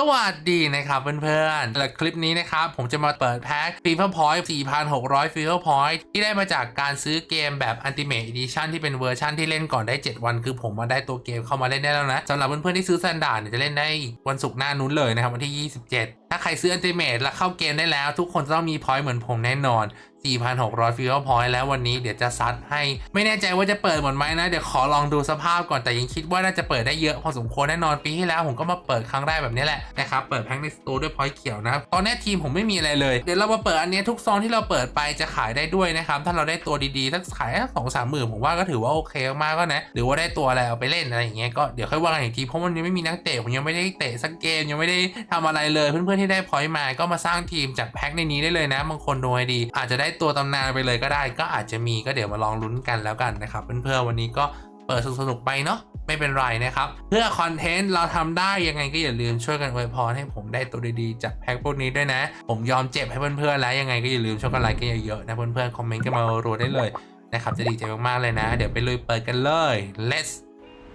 สวัสดีนะครับเพื่อนๆและคลิปนี้นะครับผมจะมาเปิดแพ็ค FIFA Point 4,600 FIFA Point ที่ได้มาจากการซื้อเกมแบบ Ultimate Edition ที่เป็นเวอร์ชันที่เล่นก่อนได้ 7 วัน คือผมมาได้ตัวเกมเข้ามาเล่นได้แล้วนะสำหรับเพื่อนๆที่ซื้อ Standard เนี่ยจะเล่นได้วันศุกร์หน้านู้นเลยนะครับวันที่ 27 ถ้าใครซื้อ Ultimate แล้วเข้าเกมได้แล้ว ทุกคนจะต้องมี point เหมือนผมแน่นอน 4,600 FIFA Point แล้ววันนี้เดี๋ยวจะซัดให้ ไม่แน่ใจว่าจะเปิดหมดไหมนะ เดี๋ยวขอลองดูสภาพก่อนแต่ยังคิดว่าน่าจะเปิดได้เยอะพอสมควรแน่นอนปีที่แล้วผมก็มาเปิดครั้งแรกแบบนี้แหละนะครับเปิดแพ็คในสตูด้วย point เขียวนะตอนนี้ทีมผมไม่มีอะไรเลยเดี๋ยวเรามาเปิดอันนี้ทุกซองที่เราเปิดไปจะขายได้ด้วยนะครับถ้าเราได้ตัวดีๆถ้าขายสองสามหมื่นผมว่าก็ถือว่าโอเคมากก็นะหรือว่าได้ตัวอะไรเอาไปเล่นอะไรอย่างเงี้ยก็เดี๋ยวค่อยว่ากันอีกทีเพราะมันยังไม่มีนักเตะผมยังไม่ได้เตะสักเกมยังไม่ได้ทำอะไรเลยเพื่อนๆที่ได้พอยต์มาก็มาสร้างทีมจากแพ็คในนี้ได้เลยนะบางคนดูให้ดีอาจจะได้ตัวตำนานไปเลยก็ได้ ก็อาจจะมีก็เดี๋ยวมาลองลุ้นกันแล้วกันนะครับเพื่อนๆวันนี้ก็เปิดสนุกๆไปเนาะไม่เป็นไรนะครับ เพื่อคอนเทนต์เราทำได้ยังไงก็อย่าลืมช่วยกันอวยพรให้ผมได้ตัวดีๆจากแพ็คพวกนี้ด้วยนะ ผมยอมเจ็บให้เพื่อนๆแล้วยังไงก็อย่าลืมช่วยกันไลค์กันเยอะๆนะเพื่อนๆคอมเมนต์กันมารัวได้เลยนะครับจะดีใจมากๆเลยนะ เดี๋ยวไปลุยเปิดกันเลย let's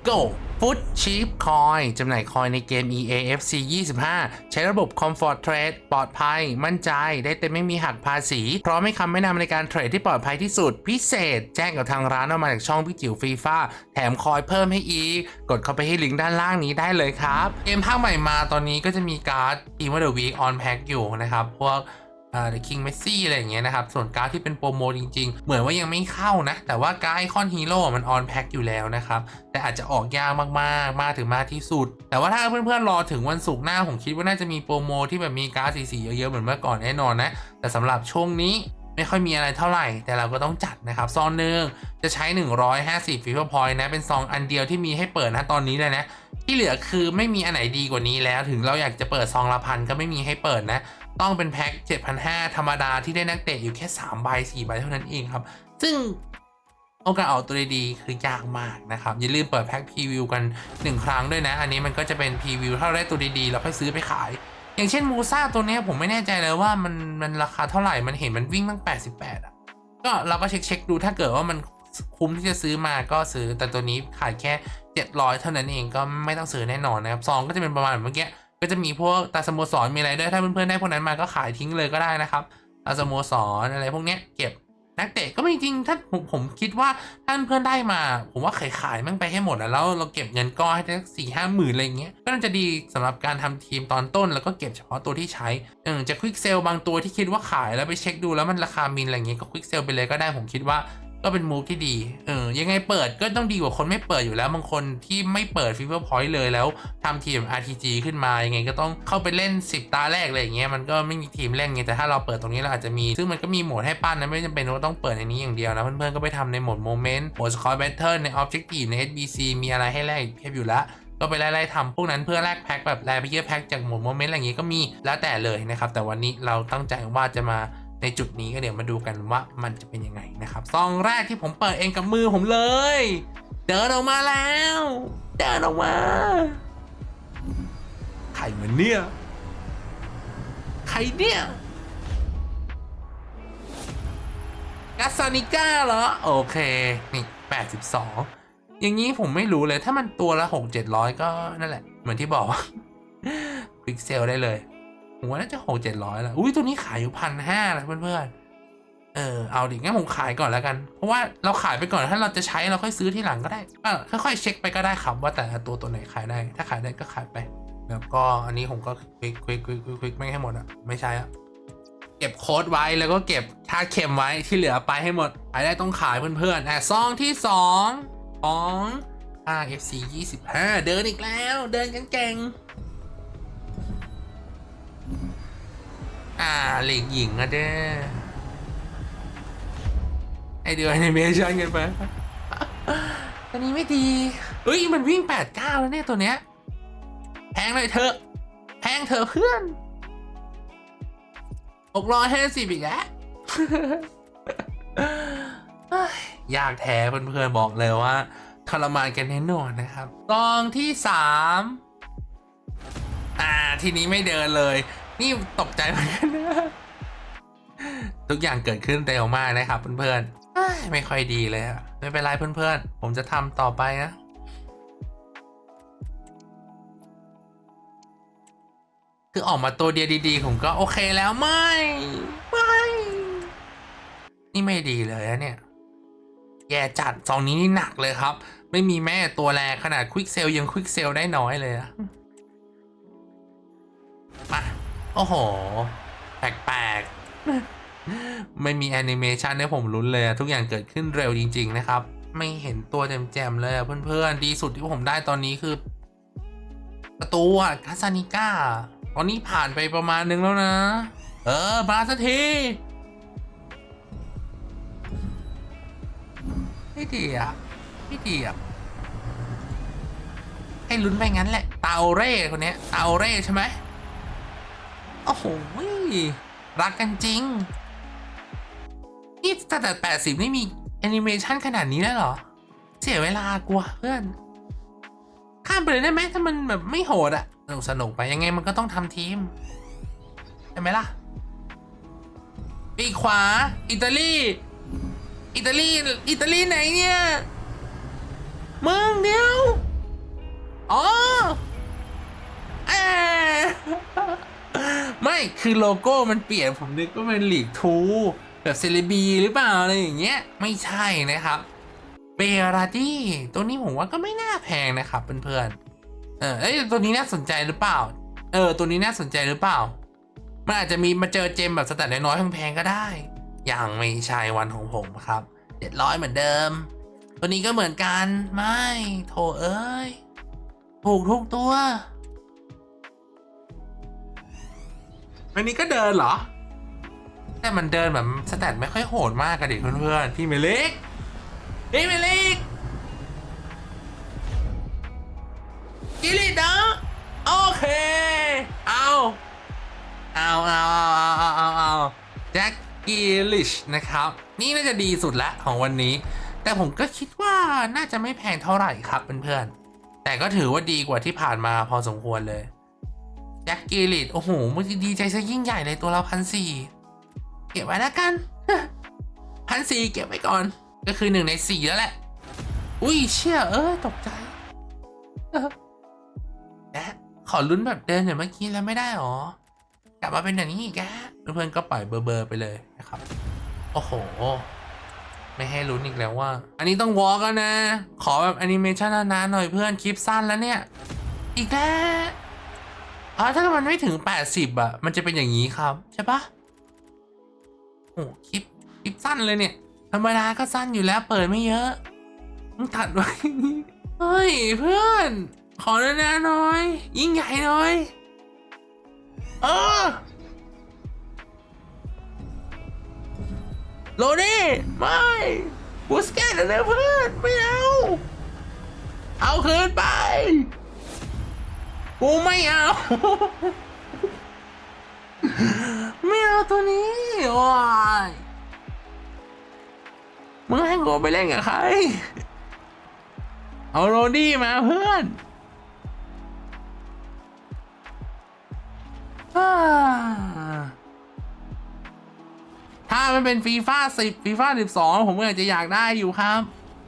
go Foot Cheap Coin จำหน่ายคอยในเกม EAFC 25 ใช้ระบบ Comfort Trade ปลอดภัย มั่นใจ ได้เต็มไม่มีหักภาษี พร้อมให้คำแนะนำในการเทรดที่ปลอดภัยที่สุด พิเศษ แจ้งกับทางร้านออกมาจากช่องพี่จิ๋วฟีฟ่าแถมคอยเพิ่มให้อีก กดเข้าไปที่ลิงก์ด้านล่างนี้ได้เลยครับ เกมภาคใหม่มาตอนนี้ก็จะมีการ์ด Team of the Week on pack อยู่นะครับ พวก เอ่อ The King Messi อะไรอย่างเงี้ยนะครับ ส่วนการ์ดที่เป็นโปรโมจริง ๆ เหมือนว่ายังไม่เข้านะ แต่ว่าการ์ดไอคอนฮีโร่มันออนแพ็คอยู่แล้วนะครับ แต่อาจจะออกยากมากๆ มากถึงมากที่สุด แต่ว่าถ้าเพื่อนๆ รอถึงวันศุกร์หน้า ผมคิดว่าน่าจะมีโปรโมที่แบบมีการ์ดสีๆเยอะๆ เหมือนเมื่อก่อนแน่นอนนะ แต่สำหรับช่วงนี้ไม่ค่อยมีอะไรเท่าไหร่ แต่เราก็ต้องจัดนะครับ ซองหนึ่งจะใช้ 150ฟีเวอร์พอยต์นะ เป็นซองอันเดียวที่มีให้เปิดนะตอนนี้เลยนะ ที่เหลือคือไม่มีอันไหนดีกว่านี้แล้ว ถึงเราอยากจะเปิดซองละพันก็ไม่มีให้เปิดนะ ต้องเป็นแพ็ค7,500 ธรรมดาที่ได้นักเตะอยู่แค่ 3 ใบ 4 ใบเท่านั้นเองครับ ซึ่งโอกาสออกตัวดีๆคือยากมากนะครับ อย่าลืมเปิดแพ็คพรีวิวกัน 1 ครั้งด้วยนะ อันนี้มันก็จะเป็นพรีวิวถ้าเราได้ตัวดีๆเราค่อยซื้อไปขาย อย่างเช่นมูซ่าตัวนี้ผมไม่แน่ใจเลยว่ามันมันราคาเท่าไหร่มันเห็นมันวิ่งตั้ง 88 อะ ก็เราก็เช็คเช็คดูถ้าเกิดว่ามันคุ้มที่จะซื้อมาก็ซื้อแต่ตัวนี้ขายแค่ 700 เท่านั้นเองก็ไม่ต้องซื้อแน่นอนนะครับซองก็จะเป็นประมาณแบบเมื่อกี้ ก็จะมีพวกตาสโมสรมีอะไรด้วยถ้าเพื่อนๆได้พวกนั้นมาก็ขายทิ้งเลยก็ได้นะครับตาสโมสรอะไรพวกเนี้ยเก็บนักเตะก็ไม่จริงถ้าผมผมคิดว่าถ้านเพื่อนได้มา ผมว่าขายขายมันไปให้หมดแล้วเราเก็บเงินก้อนให้ได้สี่ห้าหมื่นอะไรเงี้ยก็น่าจะดีสำหรับการทำทีมตอนต้น แล้วก็เก็บเฉพาะตัวที่ใช้เออจะควิกเซลบางตัวที่คิดว่าขายแล้วไปเช็คดูแล้วมันราคามินอะไรเงี้ยก็ควิกเซลไปเลยก็ได้ผมคิดว่า ก็เป็นมูฟที่ดี เออ ยังไงเปิดก็ต้องดีกว่าคนไม่เปิดอยู่แล้ว บางคนที่ไม่เปิด Fever Point เลยแล้วทำทีม RTG ขึ้นมา ยังไงก็ต้องเข้าไปเล่น 10 ตาแรกอะไรอย่างเงี้ย มันก็ไม่มีทีมเล่นไง แต่ถ้าเราเปิดตรงนี้เราอาจจะมี ซึ่งมันก็มีโหมดให้ปั้นนะ ไม่จำเป็นว่าต้องเปิดในนี้อย่างเดียวนะ เพื่อนๆ ก็ไปทำในโหมดโมเมนต์ โหมด Score Battle ใน Objective ใน SBC มีอะไรให้แลกอีกเพียบอยู่ล้วก็ไปไล่ๆทำพวกนั้นเพื่อแลกแพ็คแบบแลกไปเยอะแพ็คจากโหมดโมเมนต์อะไรอย่างงี้ก็มีแล้วแต่เลยนะครับแต่วันนี้เราตั้งใจว่าจะมา ในจุดนี้ก็เดี๋ยวมาดูกันว่ามันจะเป็นยังไงนะครับซองแรกที่ผมเปิดเองกับมือผมเลย เดินออกมาแล้วเดินออกมาใครมันเนี่ยใครเนี่ยกัสซานิก้าเหรอ โอเค นี่82 อย่างนี้ผมไม่รู้เลยถ้ามันตัวละ 6 700 ก็นั่นแหละ เหมือนที่บอกพิกเซลได้เลย ผมว่าน่าจะหกเจ็ดร้อยละอุ้ยตัวนี้ขายอยู่พันห้าแล้วเพื่อนๆเออเอาดิงั้นผมขายก่อนแล้วกัน เพราะว่าเราขายไปก่อนถ้าเราจะใช้เราค่อยซื้อที่หลังก็ได้เออค่อยๆเช็คไปก็ได้ครับว่าแต่ละตัวตัวไหนขายได้ ถ้าขายได้ก็ขายไป แล้วก็อันนี้ผมก็คลิกคลิกคลิกคลิกไม่ให้หมดอะไม่ใช่อะเก็บโค้ดไว้แล้วก็เก็บค่าเค็มไว้ที่เหลือไปให้หมดขายได้ต้องขายเพื่อนๆอะซองที่สองของ RFC 25 เดินอีกแล้ว เดินกันเก่ง อ่าเหล็กหญิงอะเด้อไอเดียแอนิเมชันกันไปตัวนี้ไม่ดีเฮ้ย มันวิ่ง8 9แล้วเนี่ยตัวเนี้ยแพงเลยเถอะแพงเถอะเพื่อนหกร้อยห้าสิบอีกแล้วเฮ้ยยากแท้เพื่อนๆบอกเลยว่าทรมานกันแน่นอนนะครับซองที่สามอ่าทีนี้ไม่เดินเลย นี่ตกใจเหมือนกันนะทุกอย่างเกิดขึ้นเร็วมากนะครับเพื่อนๆไม่ค่อยดีเลยอะไม่เป็นไรเพื่อนๆ ผมจะทำต่อไปนะคือออกมาตัวเดียวดีๆ ผมก็โอเคแล้วไม่ ไม่ นี่ไม่ดีเลยนะเนี่ย แย่จัดซองนี้นี่หนักเลยครับ ไม่มีแม่ตัวแรงขนาดควิกเซลยังควิกเซลได้น้อยเลยอะมา โอ้โห แปลกๆ ไม่มีแอนิเมชันให้ผมลุ้นเลยอะทุกอย่างเกิดขึ้นเร็วจริง ๆ นะครับ ไม่เห็นตัวแจมๆเลยอะเพื่อนๆ ดีสุดที่ผมได้ตอนนี้คือ ประตูอะคาซานิก้า ตอนนี้ผ่านไปประมาณนึงแล้วนะ เออ มาสักทีไม่ดีอะไม่ดีอะให้ลุ้นไปงั้นแหละตาโอเร่คนเนี้ยตาโอเร่ใช่ไหม โอ้โหรักกันจริง นี่แต่แต่แปดสิบนี่มีแอนิเมชันขนาดนี้ได้เหรอ เสียเวลากลัวเพื่อน ข้ามไปเลยได้ไหมถ้ามันแบบไม่โหดอะสนุกสนุกไปยังไงมันก็ต้องทำทีมใช่ไหมล่ะ ปีขวา อิตาลี อิตาลี อิตาลีไหนเนี่ยมืองเดียว อ๋อเออ คือโลโก้มันเปลี่ยนผมนึกว่าเป็นลีกทูแบบเซเลบีหรือเปล่าอะไรอย่างเงี้ยไม่ใช่นะครับเบราดี้ตัวนี้ผมว่าก็ไม่น่าแพงนะครับเพื่อนๆเออเอ้ยตัวนี้น่าสนใจหรือเปล่า เออ ตัวนี้น่าสนใจหรือเปล่า มันอาจจะมีมาเจอเจมแบบสแตทน้อยๆแพงๆก็ได้ยังไม่ใช่วันของผมครับเจ็ดร้อยเหมือนเดิม ตัวนี้ก็เหมือนกันไม่โถเอ้ยถูกทุกตัว วันนี้ก็เดินเหรอ แต่มันเดินแบบสแตทไม่ค่อยโหดมากกันดิเพื่อนๆพี่เมลิกพี่เมลิกกิริดะโอเค เอาเอาเอาเอาเอาเอาเอาแจ็คกิลิชนะครับ นี่น่าจะดีสุดละของวันนี้ แต่ผมก็คิดว่าน่าจะไม่แพงเท่าไหร่ครับเพื่อนๆแต่ก็ถือว่าดีกว่าที่ผ่านมาพอสมควรเลย แจ็คกิลิชโอ้โหมันดีใจซะยิ่งใหญ่เลยตัวเราพันสี่เก็บไว้แล้วกันพันสี่เก็บไว้ก่อน ก็คือหนึ่งในสี่แล้วแหละ อุ้ยเชี่ยเออตกใจเออและขอลุ้นแบบเดินอย่างเมื่อกี้แล้วไม่ได้หรอกลับมาเป็นอย่างนี้อีกแกเพื่อนๆก็ปล่อยเบอร์เบอร์ไปเลยนะครับ โอ้โห ไม่ให้ลุ้นอีกแล้วว่า อันนี้ต้องวอล์กแล้วนะ ขอแบบแอนิเมชันนานๆหน่อยเพื่อนคลิปสั้นแล้วเนี่ย อีกแล้ว อ๋อถ้ามันไม่ถึง 80 อะ มันจะเป็นอย่างนี้ครับใช่ปะโอ้คลิปคลิปสั้นเลยเนี่ย ธรรมดาก็สั้นอยู่แล้วเปิดไม่เยอะต้องตัดไว้เฮ้ยเพื่อน ขอนานๆหน่อย ยิ่งใหญ่หน่อย เออโรนี่ไม่บูสเกตนะเพื่อน ไม่เอา เอาคืนไป กูไม่เอา ไม่เอาตัวนี้ว้ายมึงให้กูไปเล่นกับใคร เอาโรดี้มาเพื่อนถ้ามันเป็นฟีฟ่าสิบฟีฟ่าสิบสองผมก็อาจจะอยากได้อยู่ครับ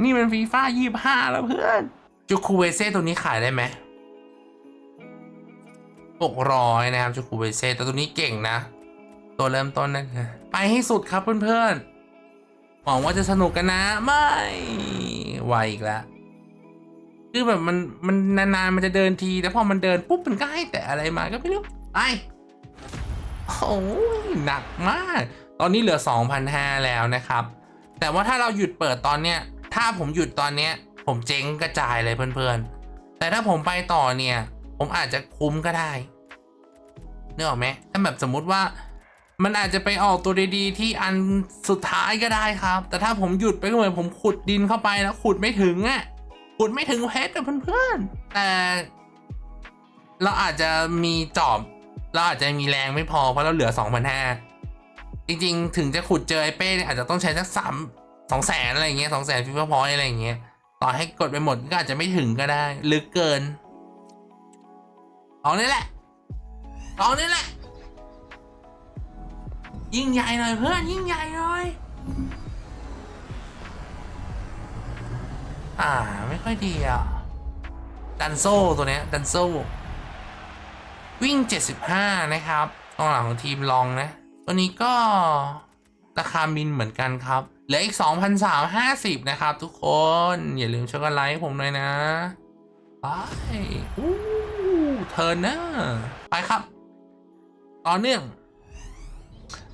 นี่เป็นฟีฟ่ายี่ห้าแล้วเพื่อน จูคูเวเซ่ตัวนี้ขายได้ไหม หกร้อยนะครับจูคูเวเซ่แต่ตัวนี้เก่งนะ ตัวเริ่มต้นนั่นคือไปให้สุดครับเพื่อนๆหวังว่าจะสนุกกันนะ ไม่ไวอีกแล้วคือแบบมันมันนานๆมันจะเดินที แต่พอมันเดินปุ๊บมันก็ให้แต่อะไรมาก็ไม่รู้ไปโอ้ยหนักมาก ตอนนี้เหลือ 2,500 แล้วนะครับ แต่ว่าถ้าเราหยุดเปิดตอนเนี้ย ถ้าผมหยุดตอนเนี้ย ผมเจ๊งกระจายเลยเพื่อนๆ แต่ถ้าผมไปต่อเนี่ย ผมอาจจะคุ้มก็ได้ นึกออกไหมถ้าแบบสมมุติว่ามันอาจจะไปออกตัวดีๆที่อันสุดท้ายก็ได้ครับ แต่ถ้าผมหยุดไปก็เหมือนผมขุดดินเข้าไปแล้วขุดไม่ถึงอะ่ะขุดไม่ถึงเพชรเพื่อนๆแต่เราอาจจะมีจอบ เราอาจจะมีแรงไม่พอเพราะเราเหลือ2,500จริงๆ ถึงจะขุดเจอไอ้เป้อาจจะต้องใช้สักสามสองแสนอะไรเงี้ยสองแสนฟิฟพอยอะไรเงี้ยต่อให้กดไปหมดก็อาจจะไม่ถึงก็ได้ ลึกเกิน เอานี่แหละ เอานี่แหละ ยิ่งใหญ่หน่อยเพื่อนยิ่งใหญ่หน่อย อ่าไม่ค่อยดีอะ ดันโซ่ตัวเนี้ยดันโซ่ วิ่ง 75 นะครับกองหลังของทีมลองนะ ตัวนี้ก็ราคามินเหมือนกันครับ เหลืออีก 2,350 นะครับ ทุกคน อย่าลืมช่วยกันไลค์ผมหน่อยนะ ไป อู้เทอร์เนอร์ ไปครับ ต่อเนื่อง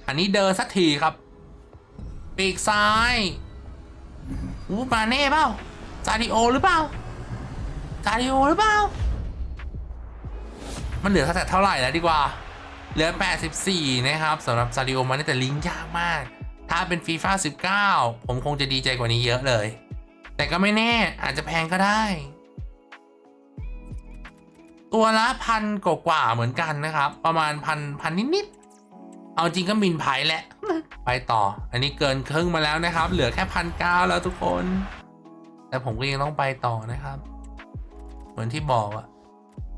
อันนี้เดินสักทีครับ ปีกซ้ายอู้มาเน่เปล่าซาดิโอหรือเปล่าซาดิโอหรือเปล่า มันเหลือแต่เท่าไหร่แล้วดีกว่า เหลือ 84 นะครับสำหรับซาดิโอมันแต่ลิงก์ยากมาก ถ้าเป็นฟีฟ่า19 ผมคงจะดีใจกว่านี้เยอะเลย แต่ก็ไม่แน่อาจจะแพงก็ได้ ตัวละพันกว่าเหมือนกันนะครับ ประมาณพันพันนิดๆเอาจริงก็มินไผ่แหละ ไปต่อ อันนี้เกินครึ่งมาแล้วนะครับ เหลือแค่พันเก้าแล้วทุกคน แต่ผมก็ยังต้องไปต่อนะครับ เหมือนที่บอกอะ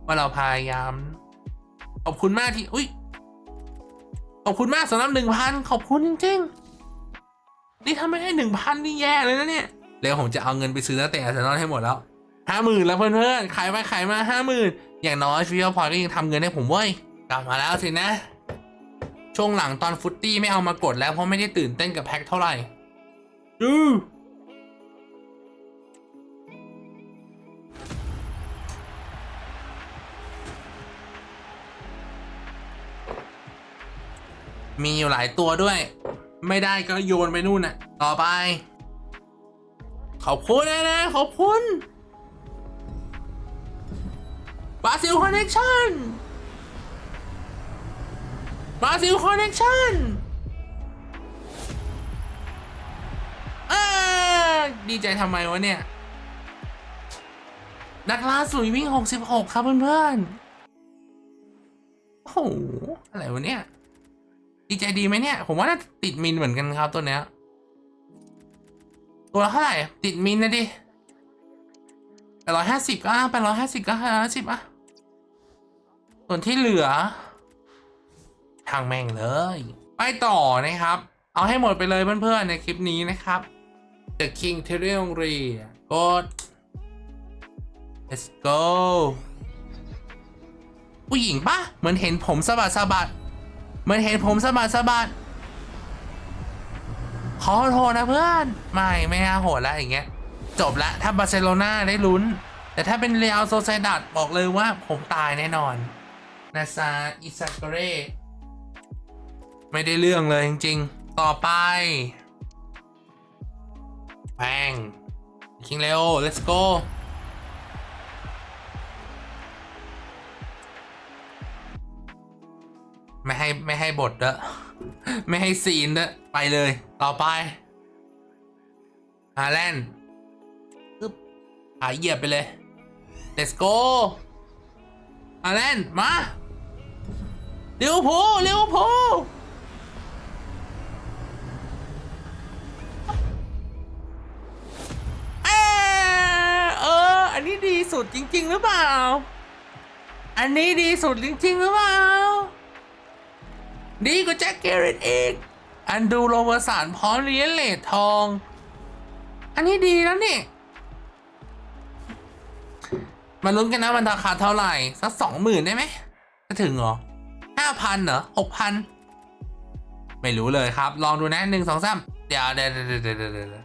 ว่าเราพยายาม ขอบคุณมากที่อุ้ยขอบคุณมากสำหรับหนึ่งพันขอบคุณจริงๆ นี่ถ้าไม่ให้หนึ่งพันนี่แย่เลยนะเนี่ยเดี๋ยวผมจะเอาเงินไปซื้อนักเตะอาร์เซนอลให้หมดแล้วห้าหมื่นแล้วเพื่อนๆขายไปขายมาห้าหมื่น อย่างน้อยฟิวพอยก็ยังทำเงินให้ผมเว้ยกลับมาแล้วสินะ ช่วงหลังตอนฟุตตี้ไม่เอามากดแล้วเพราะไม่ได้ตื่นเต้นกับแพ็คเท่าไหร่ดูมีอยู่หลายตัวด้วย ไม่ได้ก็โยนไปนู่นน่ะ ต่อไป ขอบคุณนะนะ ขอบคุณาซิลคอนเน c ชั่นบราซิลคอนเน c ชั่นดีใจทำไมวะเนี่ย นักล่าสุดวิ่ง 66 ครับเพื่อนๆ โอ้โห อะไรวะเนี่ย ดีใจดีไหมเนี่ย ผมว่าน่าติดมินเหมือนกันครับตัวเนี้ย ตัวเท่าไหร่ ติดมินนะดิแปดร้อยห้าสิบอะแปดร้อยห้าสิบก็ห้าสิบอะ ส่วนที่เหลือทางแม่งเลย ไปต่อนะครับ เอาให้หมดไปเลยเพื่อนๆในคลิปนี้นะครับ The King t e r r i o n r y กด let's go ผู้หญิงปะเหมือนเห็นผมสะบัดสะบัดเหมือนเห็นผมสะบัดสะบัดขอโทษนะเพื่อน ไม่ไม่น่าโหดแล้วอย่างเงี้ย จบละถ้าบาร์เซโลนาได้ลุ้น แต่ถ้าเป็นเรอัลโซเซดัดบอกเลยว่าผมตายแน่นอน นาซาอิซากเรไม่ได้เรื่องเลยจริงๆ ต่อไป แพงคิงเลโอ let's go ไม่ให้ ไม่ให้บทเด้อไม่ให้ซีนเด้อไปเลย ต่อไปฮาแลนด์ปึ๊บหายเหยียบไปเลย let's go ฮาแลนด์มา ลิเวอร์พูลลิเวอร์พูลเอ้ยเออ อันนี้ดีสุดจริง ๆ หรือเปล่า อันนี้ดีสุดจริง ๆ หรือเปล่า ดีกว่าแจ็คเกเรตเองอันดูโรเบอร์สันพร้อมเลียนเลดทอง อันนี้ดีแล้วนี่มาลุ้นกันนะมันราคาเท่าไหร่ สักสองหมื่นได้ไหมจะถึงเหรอ ห้าพันเหรอหกพันไม่รู้เลยครับ ลองดูนะหนึ่งสองสามเดี๋ยวเดี๋ยวเดี๋ยวเดี๋ยวเดเด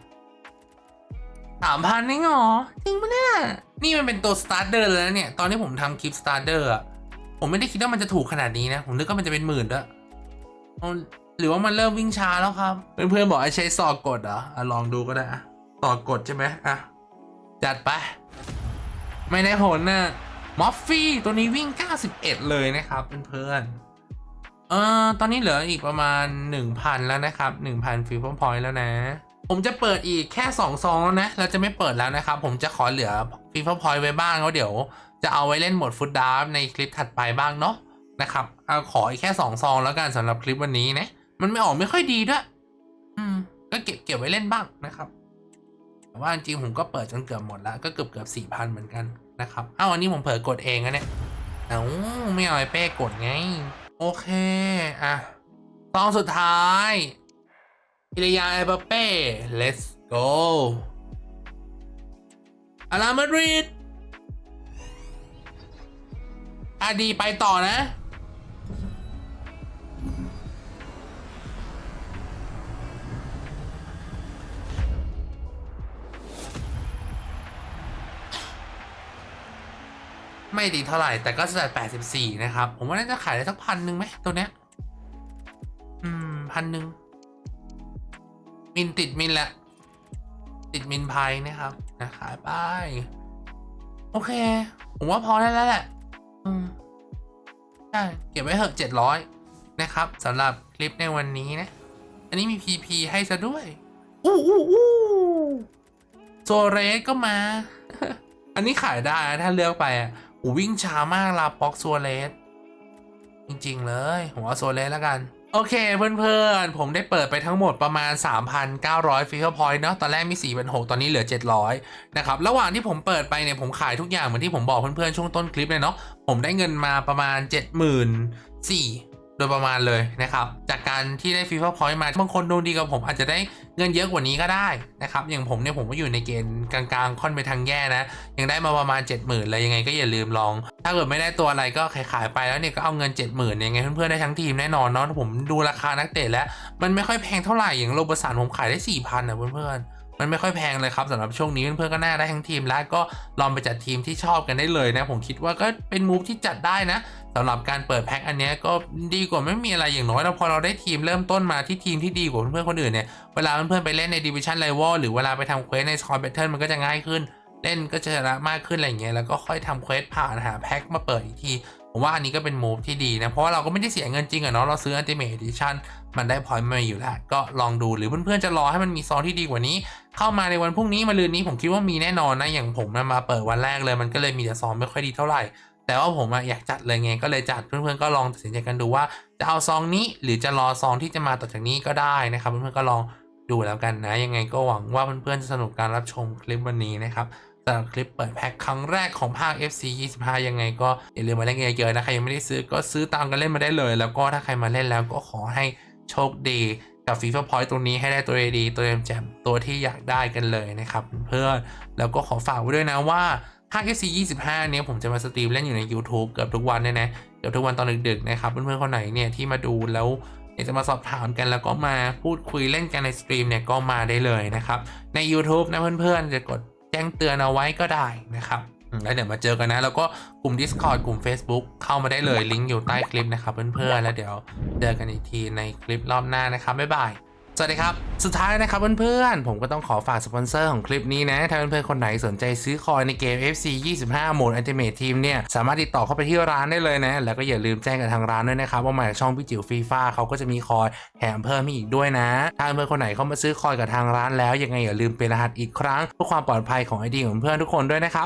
สามพันนี่เหรอ จริงปะเนี่ย นี่มันเป็นตัวสตาร์เดอร์แล้วเนี่ย ตอนที่ผมทำคลิปสตาร์เดอร์อะผมไม่ได้คิดว่ามันจะถูกขนาดนี้นะ ผมนึกว่ามันจะเป็นหมื่นด้วยหรือว่ามันเริ่มวิ่งช้าแล้วครับ เพื่อนๆบอกให้ใช้ซอกกดเหรออะลองดูก็ได้อะซอกกดใช่ไหมอะ จัดไป ไม่ได้ผลนะ มอฟฟี่ตัวนี้วิ่ง 91 เลยนะครับเพื่อนๆเอ่อตอนนี้เหลืออีกประมาณ 1,000 แล้วนะครับ 1,000ฟิลพอยต์แล้วนะ ผมจะเปิดอีกแค่ 2 ซองแล้วนะ เราจะไม่เปิดแล้วนะครับ ผมจะขอเหลือฟิลพอยต์ไว้บ้างแล้วเดี๋ยว จะเอาไว้เล่นหมดฟุตดาร์ในคลิปถัดไปบ้างเนาะนะครับเอาขออีกแค่สองซองแล้วกันสำหรับคลิปวันนี้นะ มันไม่ออกไม่ค่อยดีด้วย อืม ก็เก็บเก็บไว้เล่นบ้างนะครับแต่ว่าจริงๆผมก็เปิดจนเกือบหมดแล้วก็เกือบเกือบสี่พันเหมือนกัน นะครับอ้าวอันนี้ผมเผลอกดเองนะเนี่ยเอ้าไม่เอาไอ้เป้กดไง โอเค อะซองสุดท้ายกิริยาเอเบเป้ let's go อารามาดริดอาดีไปต่อนะ ไม่ดีเท่าไหร่ แต่ก็สแตท84นะครับ ผมว่าน่าจะขายได้สักพันหนึ่งไหมตัวเนี้ย อืมพันหนึ่งมินติดมินแหละ ติดมินไพายนะครับนะขายไป โอเค ผมว่าพอได้แล้วแหละ อืมใช่เก็บไว้เหอะเจ็ดร้อยนะครับสำหรับคลิปในวันนี้นะ อันนี้มี PP ให้ซะด้วย อู้อู้อู้โซเรสก็มา อันนี้ขายได้ถ้าเลือกไปอะ วิ่งช้ามากลาป็อกโซเลสจริง ๆ เลยผมเอาโซเลสแล้วกัน โอเคเพื่อนๆ ผมได้เปิดไปทั้งหมดประมาณ 3,900 ฟิลพอยต์เนาะตอนแรกมี4เป็น6ตอนนี้เหลือ 700 นะครับ ระหว่างที่ผมเปิดไปเนี่ย ผมขายทุกอย่างเหมือนที่ผมบอกเพื่อนๆ ช่วงต้นคลิปเลยเนาะผมได้เงินมาประมาณ 74,000 โดยประมาณเลยนะครับ จากการที่ได้ฟีเ r อร์พอยต์มาบางคนดวงดีกับผมอาจจะได้เงินเยอะกว่านี้ก็ได้นะครับ อย่างผมเนี่ยผมก็อยู่ในเกณฑ์กลางๆ ค่อนไปทางแย่นะ ยังได้มาประมาณ 70,000เลยยังไงก็อย่าลืมลอง ถ้าเกิดไม่ได้ตัวอะไรก็ขายๆไปแล้วเนี่ยก็เอาเงิน 70,000ยังไงเพื่อนๆได้ทั้งทีมแน่นอนเนาะผมดูราคานักเตะแล้ว มันไม่ค่อยแพงเท่าไหร่อย่างโรบสันผมขายได้4,000นะเพื่อนๆมันไม่ค่อยแพงเลยครับสำหรับช่วงนี้เพื่อนๆก็น่าได้ทั้งทีมแล้วก็ลองไปจัดทีมที่ชอบกันได้เลยนะ ผมคิดว่าก็เป็นมูฟที่จัดได้นะ สำหรับการเปิดแพ็คอันนี้ก็ดีกว่าไม่มีอะไรอย่างน้อยแล้วพอเราได้ทีมเริ่มต้นมาที่ทีมที่ดีกว่าเพื่อนๆคนอื่นเนี่ยเวลาเพื่อนๆไปเล่นในดิวิชั่นไ i วลหรือเวลาไปทำเควสในสคอร์เบเทิลมันก็จะง่ายขึ้น เล่นก็จะชนะมากขึ้นอะไรเงี้ยแล้วก็ค่อยทำเควสผ่านหาแพ็คมาเปิดอีกทีผมว่าอันนี้ก็เป็นมูฟที่ดีนะเพราะว่าเราก็ไม่ได้เสียเงินจริงอะเนาะเราซื้อ Ultimate Edition มันได้พอยต์มาอยู่แล้วก็ลองดูหรือเพื่อนๆจะรอให้มันมีซองที่ดีกว่านี้ เข้ามาในวันพรุ่งนี้มาลืนนี้ผมคิดว่ามีแน่นอนนะอย่างผมมาเปิดวันแรกเลยมันก็เลยมีแต่ซองไม่ค่อยดีเท่าไหร่ แต่ว่าผมอยากจัดเลยไงก็เลยจัดเพื่อนๆก็ลองตัดสินใจกันดูว่า จะเอาซองนี้หรือจะรอซองที่จะมาต่อจากนี้ก็ได้นะครับ เพื่อนๆก็ลองดูแล้วกันนะ ยังไงก็หวังว่าเพื่อนๆจะสนุกการรับชมคลิปวันนี้นะครับสำหรับคลิปเปิดแพ็คครั้งแรกของภาค FC 25 ยังไงก็อย่าลืมมาเล่นกันเยอะๆนะใครยังไม่ได้ซื้อก็ซื้อตามกันเล่นมาได้เลย แล้วก็ถ้าใครมาเล่นแล้วก็ขอให้โชคดีกับฟีฟ่าพอยต์ตรงนี้ให้ได้ตัวดีๆตัวแจ่มๆตัวที่อยากได้กันเลยนะครับเพื่อนๆแล้วก็ขอฝากไว้ด้วยนะว่า ภาค FC 25 เนี้ยผมจะมาสตรีมเล่นอยู่ใน YouTube เกือบทุกวันเนี่ยนะเกือบทุกวันตอนดึกๆนะครับเพื่อนๆคนไหนเนี่ยที่มาดูแล้วอยากจะมาสอบถามกันแล้วก็มาพูดคุยเล่นกันในสตรีมเนี่ยก็มาได้เลยนะครับใน YouTube นะเพื่อนๆจะกดแจ้งเตือนเอาไว้ก็ได้นะครับแล้วเดี๋ยวมาเจอกันนะ แล้วก็กลุ่ม Discord กลุ่ม Facebook เข้ามาได้เลยลิงก์อยู่ใต้คลิปนะครับเพื่อนๆแล้วเดี๋ยวเจอกันอีกทีในคลิปรอบหน้านะครับบ๊ายบาย สวัสดีครับ สุดท้ายนะครับเพื่อนๆ ผมก็ต้องขอฝากสปอนเซอร์ของคลิปนี้นะ ถ้าเพื่อนๆ คนไหนสนใจซื้อคอยในเกม FC 25 โหมด Ultimate Team เนี่ย สามารถติดต่อเข้าไปที่ร้านได้เลยนะ แล้วก็อย่าลืมแจ้งกับทางร้านด้วยนะครับ ว่ามาจากช่องพี่จิ๋วฟีฟ่าเขาก็จะมีคอยแถมเพิ่มอีกด้วยนะ ถ้าเพื่อนๆ คนไหนเข้ามาซื้อคอยกับทางร้านแล้วยังไงอย่าลืมเป็นรหัสอีกครั้งเพื่อความปลอดภัยของไอดีของเพื่อนทุกคนด้วยนะครับ